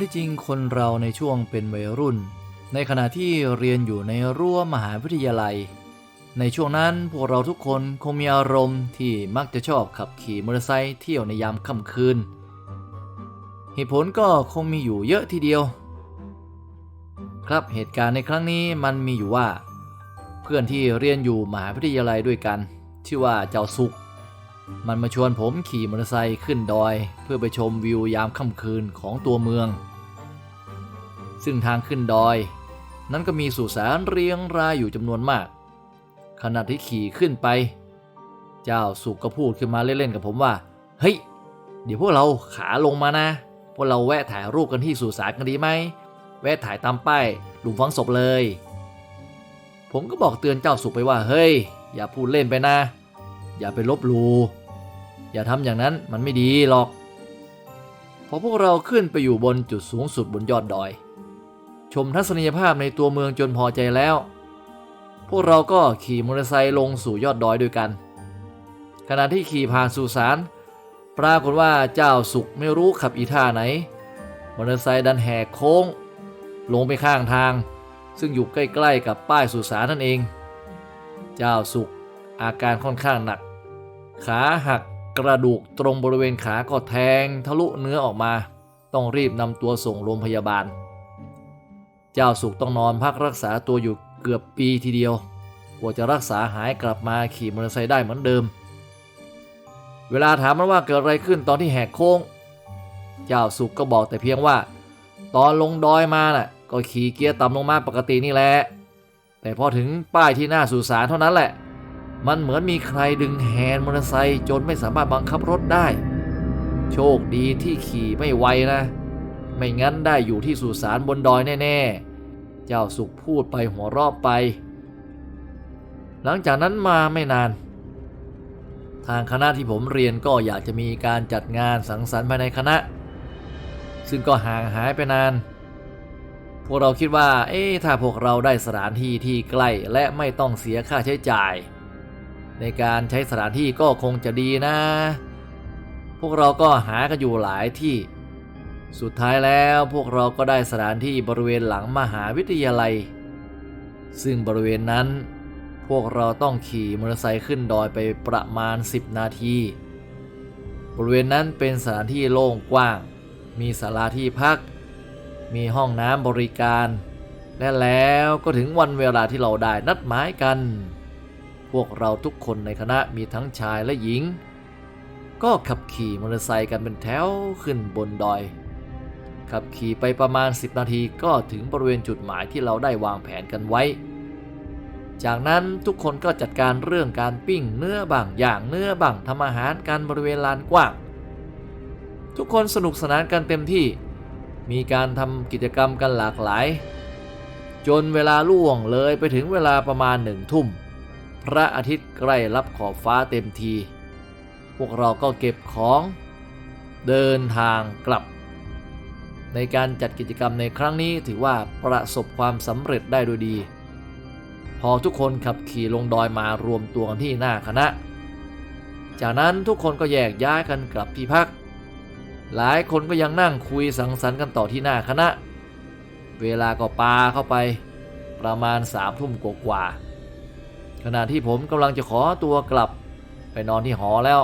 ที่จริงคนเราในช่วงเป็นวัยรุ่น ในขณะที่เรียนอยู่ในรั้วมหาวิทยาลัย ในช่วงนั้นพวกเราทุกคนคงมีอารมณ์ที่มักจะชอบขับขี่มอเตอร์ไซค์เที่ยวในยามค่ำคืน เหตุผลก็คงมีอยู่เยอะทีเดียว ครับเหตุการณ์ในครั้งนี้มันมีอยู่ว่า เพื่อนที่เรียนอยู่มหาวิทยาลัยด้วยกัน ชื่อว่าเจ้าสุกมันมาชวนผมขี่มอเตอร์ไซค์ขึ้นดอย เพื่อไปชมวิวยามค่ำคืนของตัวเมือง ซึ่งทางขึ้นดอย นั้นก็มีสุสานเรียงรายอยู่จำนวนมาก ขณะที่ขี่ขึ้นไป เจ้าสุกก็พูดขึ้นมาเล่นๆกับผมว่า เฮ้ย เดี๋ยวพวกเราขาลงมานะ พวกเราแวะถ่ายรูปกันที่สุสานกันดีไหม แวะถ่ายตามป้ายหลุมฝังศพเลย ผมก็บอกเตือนเจ้าสุกไปว่า เฮ้ย อย่าพูดเล่นไปนะ อย่าไปลบหลูอย่าทำอย่างนั้นมันไม่ดีหรอกพอพวกเราขึ้นไปอยู่บนจุดสูงสุดบนยอดดอย ชมทัศนียภาพในตัวเมืองจนพอใจแล้ว พวกเราก็ขี่มอเตอร์ไซค์ลงสู่ยอดดอยด้วยกัน ขณะที่ขี่ผ่านสุสานปรากฏว่าเจ้าสุกไม่รู้ขับอีท่าไหนมอเตอร์ไซค์ดันแหกโค้ง ลงไปข้างทาง ซึ่งอยู่ใกล้ๆกับป้ายสุสานนั่นเอง เจ้าสุกอาการค่อนข้างหนัก ขาหักกระดูกตรงบริเวณขาก็แทงทะลุเนื้อออกมา ต้องรีบนำตัวส่งโรงพยาบาล เจ้าสุกต้องนอนพักรักษาตัวอยู่เกือบปีทีเดียวกว่าจะรักษาหายกลับมาขี่มอเตอร์ไซค์ได้เหมือนเดิม เวลาถามมันว่าเกิดอะไรขึ้นตอนที่แหกโค้ง เจ้าสุกก็บอกแต่เพียงว่า ตอนลงดอยมาน่ะ ก็ขี่เกียร์ต่ำลงมาปกตินี่แหละ แต่พอถึงป้ายที่หน้าสุสานเท่านั้นแหละ มันเหมือนมีใครดึงแฮนด์มอเตอร์ไซค์จนไม่สามารถบังคับรถได้ โชคดีที่ขี่ไม่ไวนะ ไม่งั้นได้อยู่ที่สุสานบนดอยแน่ๆ เจ้าสุขพูดไปหัวรอบไป หลังจากนั้นมาไม่นาน ทางคณะที่ผมเรียนก็อยากจะมีการจัดงานสังสรรค์ภายในคณะ ซึ่งก็ห่างหายไปนาน พวกเราคิดว่า เอ๊ะถ้าพวกเราได้สถานที่ที่ใกล้และไม่ต้องเสียค่าใช้จ่าย ในการใช้สถานที่ก็คงจะดีนะ พวกเราก็หากันอยู่หลายที่ สุดท้ายแล้วพวกเราก็ได้สถานที่บริเวณหลังมหาวิทยาลัย ซึ่งบริเวณนั้น พวกเราต้องขี่มอเตอร์ไซค์ขึ้นดอยไปประมาณ 10 นาที บริเวณนั้นเป็นสถานที่โล่งกว้าง มีศาลาที่พัก มีห้องน้ำบริการ และแล้วก็ถึงวันเวลาที่เราได้นัดหมายกัน พวกเราทุกคนในคณะมีทั้งชายและหญิง ก็ขับขี่มอเตอร์ไซค์กันเป็นแถวขึ้นบนดอย ขับขี่ไปประมาณ 10 นาทีก็ถึงบริเวณจุดหมายที่เราได้วางแผนกันไว้ จากนั้นทุกคนก็จัดการเรื่องการปิ้งเนื้อบางอย่างเนื้อบางทำอาหารกันบริเวณลานกว้าง ทุกคนสนุกสนานกันเต็มที่ มีการทำกิจกรรมกันหลากหลาย จนเวลาล่วงเลยไปถึงเวลาประมาณหนึ่งทุ่ม พระอาทิตย์ใกล้รับขอบฟ้าเต็มที พวกเราก็เก็บของ เดินทางกลับ ในการจัดกิจกรรมในครั้งนี้ถือว่าประสบความสำเร็จได้โดยดี พอทุกคนขับขี่ลงดอยมารวมตัวกันที่หน้าคณะ จากนั้นทุกคนก็แยกย้ายกันกลับที่พัก หลายคนก็ยังนั่งคุยสังสรรค์กันต่อที่หน้าคณะ เวลาก็ปาเข้าไปประมาณสามทุ่มกว่าๆขณะที่ผมกำลังจะขอตัวกลับไปนอนที่หอแล้ว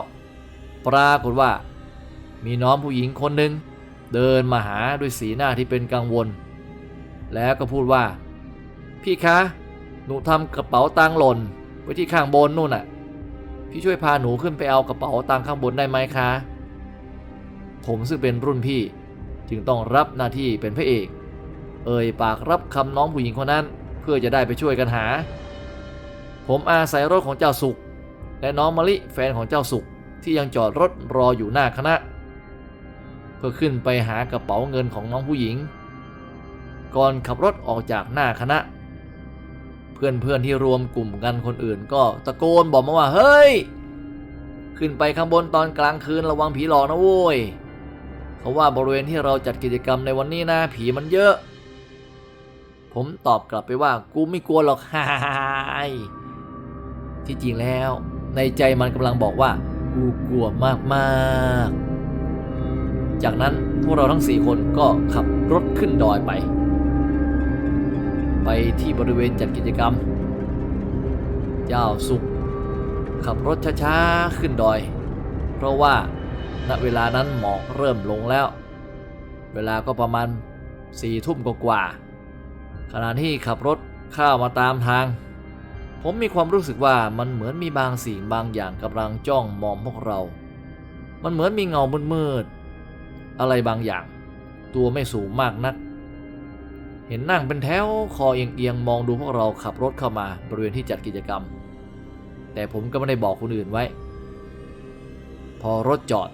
ปรากฏว่า มีน้องผู้หญิงคนหนึ่ง เดินมาหาด้วยสีหน้าที่เป็นกังวล แล้วก็พูดว่า พี่คะ หนูทำกระเป๋าตังค์หล่น ไว้ที่ข้างบนนู่นน่ะ พี่ช่วยพาหนูขึ้นไปเอากระเป๋าตังค์ข้างบนได้ไหมคะ ผมซึ่งเป็นรุ่นพี่จึงต้องรับหน้าที่เป็นพระเอก เอ่ยปากรับคำน้องผู้หญิงคนนั้น เพื่อจะได้ไปช่วยกันหา ผมอาศัยรถของเจ้าสุข และน้องมะลิแฟนของเจ้าสุขที่ยังจอดรถรออยู่หน้าคณะ เพื่อขึ้นไปหากระเป๋าเงินของน้องผู้หญิง ก่อนขับรถออกจากหน้าคณะ เพื่อนๆที่รวมกลุ่มกันคนอื่นก็ตะโกนบอกมาว่าเฮ้ย ขึ้นไปข้างบนตอนกลางคืนระวังผีหลอกนะโว้ยเขาว่าบริเวณที่เราจัดกิจกรรมในวันนี้นะผีมันเยอะ ผมตอบกลับไปว่ากูไม่กลัวหรอกฮ่าที่จริงแล้ว ในใจมันกำลังบอกว่ากูกลัวมากๆ จากนั้นพวกเราทั้งสี่คนก็ขับรถขึ้นดอยไป ไปที่บริเวณจัดกิจกรรม เจ้าสุข ขับรถช้าๆขึ้นดอย เพราะว่าณเวลานั้นหมอกเริ่มลงแล้ว เวลาก็ประมาณสี่ทุ่มกว่าขณะที่ขับรถข้าวมาตามทาง ผมมีความรู้สึกว่ามันเหมือนมีบางสิ่งบางอย่างกำลังจ้องมองพวกเรา มันเหมือนมีเงามืด อะไรบางอย่าง ตัวไม่สูงมากนัก เห็นนั่งเป็นแถวคอเอียงๆมองดูพวกเราขับรถเข้ามาบริเวณที่จัดกิจกรรม แต่ผมก็ไม่ได้บอกคนอื่นไว้ พอรถจอด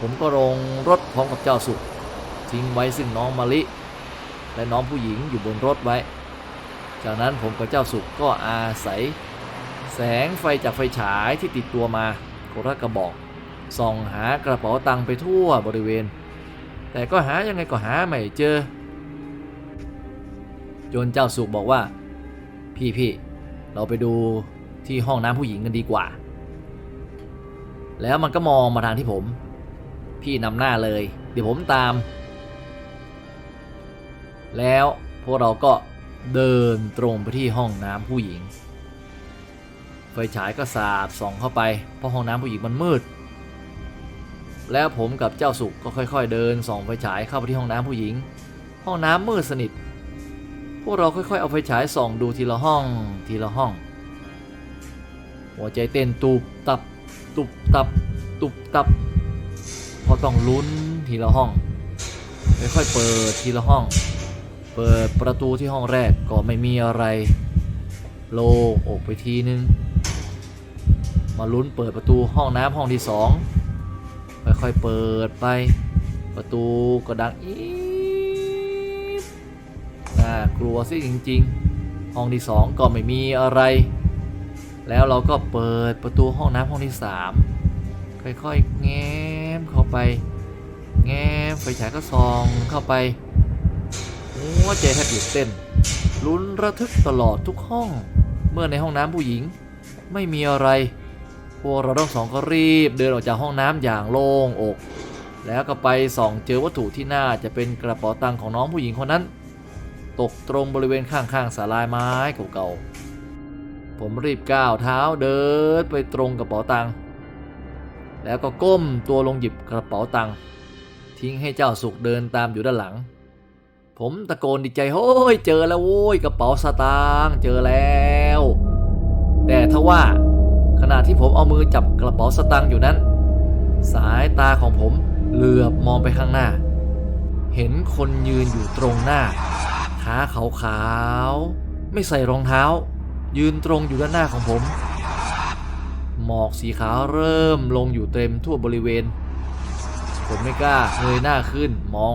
ผมก็ลงรถพร้อมกับเจ้าสุขทิ้งไว้ซึ่งน้องมะลิ และน้องผู้หญิงอยู่บนรถไว้ จากนั้นผมกับเจ้าสุขก็อาศัย แสงไฟจากไฟฉายที่ติดตัวมาโคนละกระบอก ส่องหากระเป๋าตังค์ไปทั่วบริเวณ แต่ก็หายังไงก็หาไม่เจอ จนเจ้าสุขบอกว่า พี่พี่เราไปดูที่ห้องน้ำผู้หญิงกันดีกว่า แล้วมันก็มองมาทางที่ผม พี่นำหน้าเลย เดี๋ยวผมตาม แล้วพวกเราก็เดินตรงไปที่ห้องน้ำผู้หญิง ไฟฉายก็สาดส่องเข้าไปเพราะห้องน้ำผู้หญิงมันมืด แล้วผมกับเจ้าสุกก็ค่อยๆ เดินส่องไฟฉายเข้าไปที่ห้องน้ำผู้หญิง ห้องน้ำมืดสนิท พวกเราค่อยๆ เอาไฟฉายส่องดูทีละห้องทีละห้อง หัวใจเต้นตุบตับ ตุบตับ ตุบตับ พอต้องลุ้นทีละห้อง ค่อยๆเปิดทีละห้อง เปิดประตูที่ห้องแรกก็ไม่มีอะไร โลอกไปทีนึง มาลุ้นเปิดประตูห้องน้ำห้องที่สอง ค่อยเปิดไป ประตูก็ดังอีน่ากลัวสิจริง ๆ ห้องที่สองก็ไม่มีอะไร แล้วเราก็เปิดประตูห้องน้ำห้องที่สามค่อยๆแง้มเข้าไป แง้มไฟฉายก็ส่องเข้าไปหัวใจแทบหยุดเต้นลุ้นระทึกตลอดทุกห้อง เมื่อในห้องน้ำผู้หญิงไม่มีอะไร พวกเราทั้งสองก็รีบเดินออกจากห้องน้ำอย่างโล่งอก แล้วก็ไปส่องเจอวัตถุที่น่าจะเป็นกระเป๋าตังค์ของน้องผู้หญิงคนนั้น ตกตรงบริเวณข้างๆศาลายไม้เก่าๆ ผมรีบก้าวเท้าเดินไปตรงกระเป๋าตังค์แล้วก็ก้มตัวลงหยิบกระเป๋าตังค์ทิ้งให้เจ้าสุกเดินตามอยู่ด้านหลัง ผมตะโกนดีใจโฮ้ยเจอแล้วโว้ยกระเป๋าสตางค์เจอแล้ว แต่ทว่า ขณะที่ผมเอามือจับกระเป๋าสตางค์อยู่นั้น สายตาของผมเหลือบมองไปข้างหน้า เห็นคนยืนอยู่ตรงหน้าขาขาวๆไม่ใส่รองเท้า ยืนตรงอยู่ด้านหน้าของผม หมอกสีขาวเริ่มลงอยู่เต็มทั่วบริเวณ ผมไม่กล้าเงยหน้าขึ้นมอง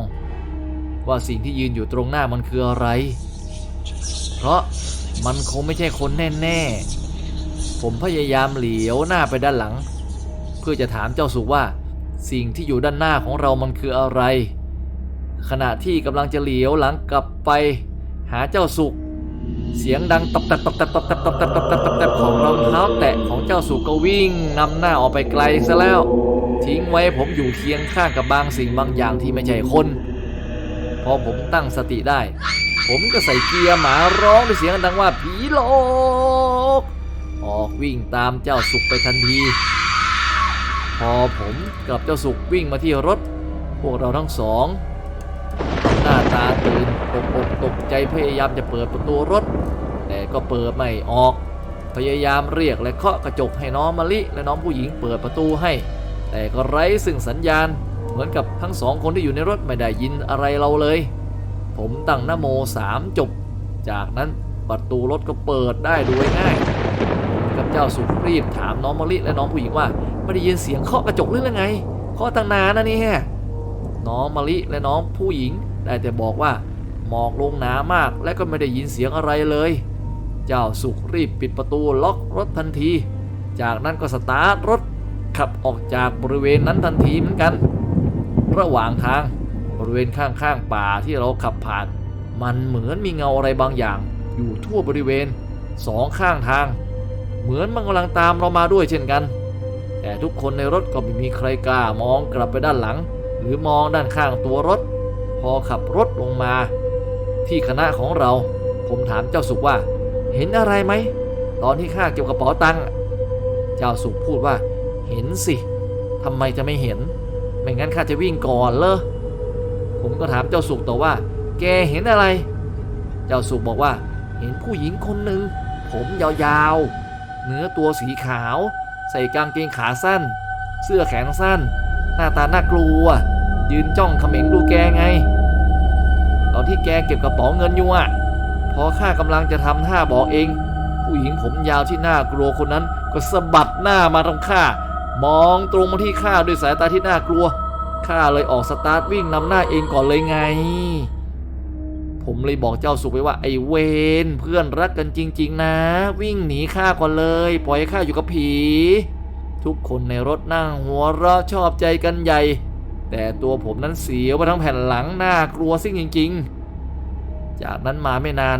ว่าสิ่งที่ยืนอยู่ตรงหน้ามันคืออะไร เพราะมันคงไม่ใช่คนแน่ ๆ ผมพยายามเหลียวหน้าไปด้านหลัง เพื่อจะถามเจ้าสุว่า สิ่งที่อยู่ด้านหน้าของเรามันคืออะไร ขณะที่กำลังจะเหลียวหลังกลับไป หาเจ้าสุกเสียงดังตับตับตับตับตับตับตับตับตับตับตับตับของรองเท้าแตะของเจ้าสุกก็วิ่งนำหน้าออกไปไกลซะแล้ว ทิ้งไว้ผมอยู่เคียงข้างกับบางสิ่งบางอย่างที่ไม่ใช่คน พอผมตั้งสติได้ ผมก็ใส่เกียร์หมาร้องด้วยเสียงดังว่าผีหลอก ออกวิ่งตามเจ้าสุกไปทันที พอผมกับเจ้าสุกวิ่งมาที่รถ พวกเราทั้งสอง หน้าตาตื่นตกอกตกใจพยายามจะเปิดประตูรถ แต่ก็เปิดไม่ออก พยายามเรียกและเคาะกระจกให้น้องมะลิและน้องผู้หญิงเปิดประตูให้ แต่ก็ไร้ซึ่งสัญญาณเหมือนกับทั้งสองคนที่อยู่ในรถไม่ได้ยินอะไรเราเลย ผมตั้งนโมสามจบ จากนั้นประตูรถก็เปิดได้โดยง่าย เจ้าสุขรีบถามน้องมะลิและน้องผู้หญิงว่าไม่ได้ยินเสียงเคาะกระจกหรือไงเคาะตั้งนานนะนี่ยน้องมะลิและน้องผู้หญิง ได้แต่บอกว่าหมอกลงหนามาก และก็ไม่ได้ยินเสียงอะไรเลย เจ้าสุขรีบปิดประตูล็อกรถทันที จากนั้นก็สตาร์ทรถขับออกจากบริเวณนั้นทันทีเหมือนกัน ระหว่างทางบริเวณข้างๆป่าที่เราขับผ่าน มันเหมือนมีเงาอะไรบางอย่าง อยู่ทั่วบริเวณสองข้างทาง เหมือนมันกำลังตามเรามาด้วยเช่นกัน แต่ทุกคนในรถก็ไม่มีใครกล้ามองกลับไปด้านหลัง หรือมองด้านข้างตัวรถ พอขับรถลงมา ที่คณะของเรา ผมถามเจ้าสุกว่า เห็นอะไรไหม ตอนที่ข้าเก็บกระเป๋าตังค์เจ้าสุกพูดว่า เห็นสิทำไมจะไม่เห็น ไม่งั้นข้าจะวิ่งก่อนเลยผมก็ถามเจ้าสุกต่อว่า แกเห็นอะไร เจ้าสุกบอกว่า เห็นผู้หญิงคนหนึ่งผมยาวๆ เนื้อตัวสีขาว ใส่กางเกงขาสั้น เสื้อแขนสั้น หน้าตาน่ากลัว ยืนจ้องเขม็งดูแกไง ตอนที่แกเก็บกระเป๋าเงินอยู่อะ พอข้ากำลังจะทำท่าบอกเอง ผู้หญิงผมยาวที่น่ากลัวคนนั้นก็สะบัดหน้ามาตรงข้ามองตรงมาที่ข้าด้วยสายตาที่น่ากลัวข้าเลยออกสตาร์ทวิ่งนำหน้าเองก่อนเลยไง ผมเลยบอกเจ้าสุกไปว่าไอ้เวนเพื่อนรักกันจริง ๆ นะ วิ่งหนีข้าก่อนเลย ปล่อยข้าอยู่กับผี ทุกคนในรถนั่งหัวเราะชอบใจกันใหญ่ แต่ตัวผมนั้นเสียวไปทั้งแผ่นหลังน่ากลัวซิ่งจริง ๆ จากนั้นมาไม่นาน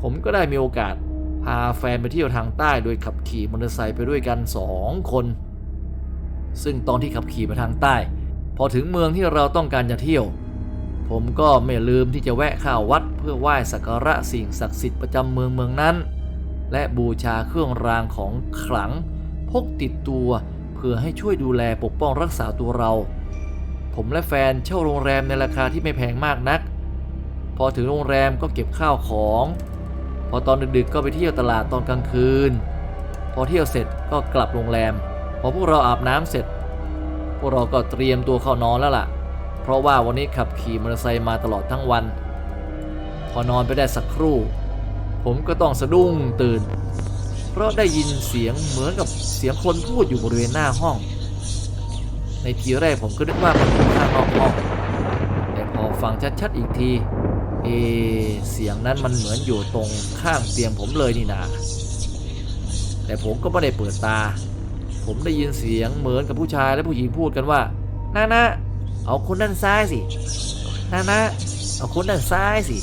ผมก็ได้มีโอกาส พาแฟนไปเที่ยวทางใต้โดยขับขี่มอเตอร์ไซค์ไปด้วยกันสองคน ซึ่งตอนที่ขับขี่ไปทางใต้ พอถึงเมืองที่เราต้องการจะเที่ยว ผมก็ไม่ลืมที่จะแวะเข้าวัดเพื่อไหว้สักการะสิ่งศักดิ์สิทธิ์ประจำเมืองเมืองนั้น และบูชาเครื่องรางของขลัง พกติดตัวเพื่อให้ช่วยดูแลปกป้องรักษาตัวเรา ผมและแฟนเช่าโรงแรมในราคาที่ไม่แพงมากนัก พอถึงโรงแรมก็เก็บข้าวของ พอตอนดึกๆก็ไปเที่ยวตลาดตอนกลางคืน พอเที่ยวเสร็จก็กลับโรงแรม พอพวกเราอาบน้ำเสร็จ พวกเราก็เตรียมตัวเข้านอนแล้วล่ะ เพราะว่าวันนี้ขับขี่มอเตอร์ไซค์มาตลอดทั้งวัน พอนอนไปได้สักครู่ ผมก็ต้องสะดุ้งตื่น เพราะได้ยินเสียงเหมือนกับเสียงคนพูดอยู่บริเวณหน้าห้อง ในทีแรกผมก็นึกว่ามันอยู่ข้างนอกห้อง แต่พอฟังชัดๆอีกที เอ เสียงนั้นมันเหมือนอยู่ตรงข้างเตียงผมเลยนี่นาแต่ผมก็ไม่ได้เปิดตา ผมได้ยินเสียงเหมือนกับผู้ชายและผู้หญิงพูดกันว่านานะ เอาคนด้านซ้ายสินานะเอาคนด้านซ้ายสิ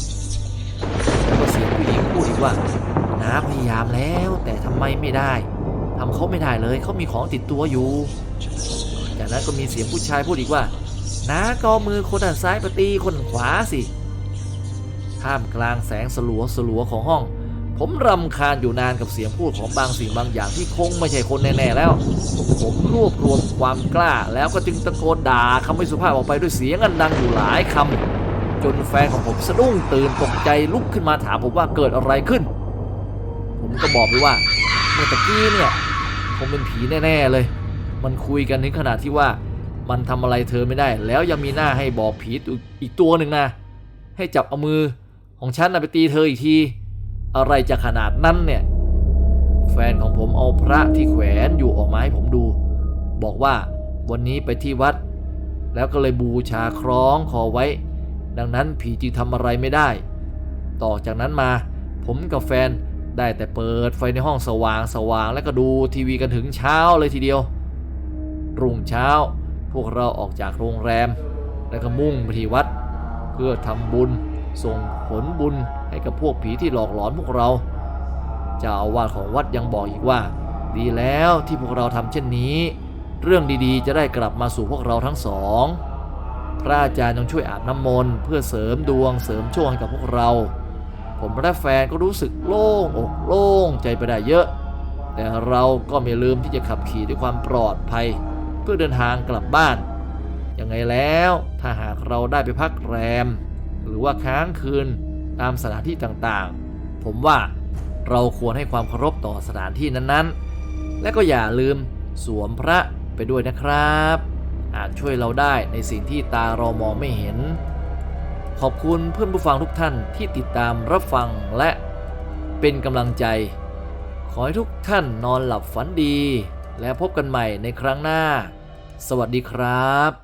แล้วก็เสียงผู้หญิงพูดอีกว่าน้าพยายามแล้วแต่ทำไมไม่ได้ทำเขาไม่ได้เลยเขามีของติดตัวอยู่ จากนั้นก็มีเสียงผู้ชายพูดอีกว่าน้าก็เอมือคนด้านซ้ายไปตีคนขวาสิท่ามกลางแสงสลัวสลัวของห้อง ผมรำคาญอยู่นานกับเสียงพูดของบางสิ่งบางอย่างที่คงไม่ใช่คนแน่ๆแล้ว ผมรวบรวมความกล้าแล้วก็จึงตะโกนด่าคำไม่สุภาพออกไปด้วยเสียงอันดังอยู่หลายคำจนแฟนของผมสะดุ้งตื่นตกใจลุกขึ้นมาถามผมว่าเกิดอะไรขึ้น ผมก็บอกไปว่าเมื่อตะกี้เนี่ยผมเป็นผีแน่ๆเลย มันคุยกันถึงขนาดที่ว่ามันทำอะไรเธอไม่ได้ แล้วยังมีหน้าให้บอกผีอีกตัวหนึ่งนะให้จับเอามือของฉันนะไปตีเธออีกที อะไรจะขนาดนั้นเนี่ย แฟนของผมเอาพระที่แขวนอยู่ออกมาให้ผมดู บอกว่าวันนี้ไปที่วัด แล้วก็เลยบูชาคล้องคอไว้ ดังนั้นผีจึงทำอะไรไม่ได้ ต่อจากนั้นมา ผมกับแฟนได้แต่เปิดไฟในห้องสว่างสว่างแล้วก็ดูทีวีกันถึงเช้าเลยทีเดียว รุ่งเช้า พวกเราออกจากโรงแรม แล้วก็มุ่งไปที่วัด เพื่อทำบุญส่งผลบุญ ให้กับพวกผีที่หลอกหลอนพวกเราเจ้าอาวาสของวัดยังบอกอีกว่า ดีแล้วที่พวกเราทำเช่นนี้ เรื่องดีๆ จะได้กลับมาสู่พวกเราทั้งสอง พระอาจารย์ต้องช่วยอาบน้ำมนต์เพื่อเสริมดวงเสริมโชคให้กับพวกเรา ผมและแฟนก็รู้สึกโล่งอกโล่งใจไปได้เยอะ แต่เราก็ไม่ลืมที่จะขับขี่ด้วยความปลอดภัย เพื่อเดินทางกลับบ้านยังไงแล้วถ้าหากเราได้ไปพักแรม หรือว่าค้างคืน ตามสถานที่ต่างๆ ผมว่าเราควรให้ความเคารพต่อสถานที่นั้นๆ และก็อย่าลืมสวมพระไปด้วยนะครับ อาจช่วยเราได้ในสิ่งที่ตาเรามองไม่เห็น ขอบคุณเพื่อนผู้ฟังทุกท่านที่ติดตามรับฟังและเป็นกำลังใจ ขอให้ทุกท่านนอนหลับฝันดี และพบกันใหม่ในครั้งหน้า สวัสดีครับ